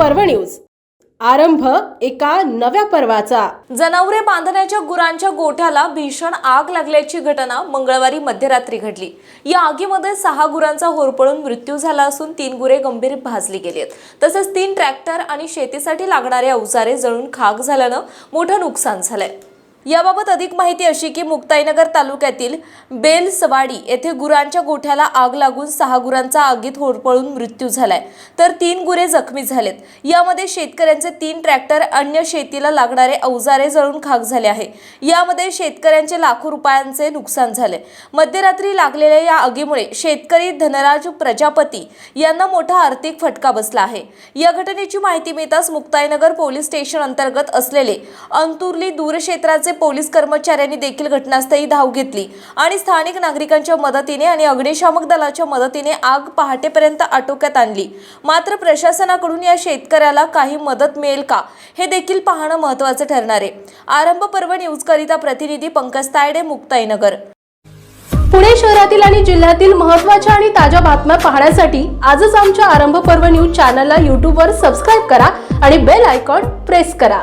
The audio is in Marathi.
न्यूज. आरंभ एका नव्या पर्वाचा. जनावरे बांधण्याच्या गुरांच्या गोठ्याला भीषण आग लागल्याची घटना मंगळवारी मध्यरात्री घडली. या आगीमध्ये सहा गुरांचा होरपळून मृत्यू झाला असून तीन गुरे गंभीर भाजली गेली आहेत. तसंच तीन ट्रॅक्टर आणि शेतीसाठी लागणारे अवजारे जळून खाक झाल्यानं मोठं नुकसान झालंय. याबाबत अधिक माहिती अशी की मुक्ताईनगर तालुक्यातील बेलसवाडी येथे गुरांच्या गोठ्याला आग लागून सहा गुरांचा आगीत होरपळून मृत्यू झालाय. तर तीन गुरे जखमी झालेत. यामध्ये शेतकऱ्यांचे तीन ट्रॅक्टर अन्य शेतीला लागणारे अवजारे जळून खाक झाले आहे. यामध्ये शेतकऱ्यांचे लाखो रुपयांचे नुकसान झाले. मध्यरात्री लागलेल्या या आगीमुळे शेतकरी धनराज प्रजापती यांना मोठा आर्थिक फटका बसला आहे. या घटनेची माहिती मिळताच मुक्ताईनगर पोलीस स्टेशन अंतर्गत असलेले अंतुर्ली दूरक्षेत्राचे पोलीस कर्मचाऱ्यांनी देखील घटनास्थळी धाव घेतली आणि स्थानिक नागरिकांच्या मदतीने आणि अग्निशामक दलाच्या मदतीने आग पहाटेपर्यंत आटोक्यात आणली. मात्र प्रशासनाकडून या शेतकऱ्याला काही मदत मिळेल का हे देखील पाहणं महत्त्वाचं ठरणार आहे. आरंभ पर्व न्यूजकरिता प्रतिनिधी पंकज तायडे मुक्ताईनगर. पुणे शहरातील आणि जिल्ह्यातील महत्त्वाच्या आणि ताज्या बातम्या पाहण्यासाठी आजच आमच्या आरंभ पर्व न्यूज चॅनलला यूट्यूबवर सबस्क्राईब करा आणि बेल आयकॉन प्रेस करा.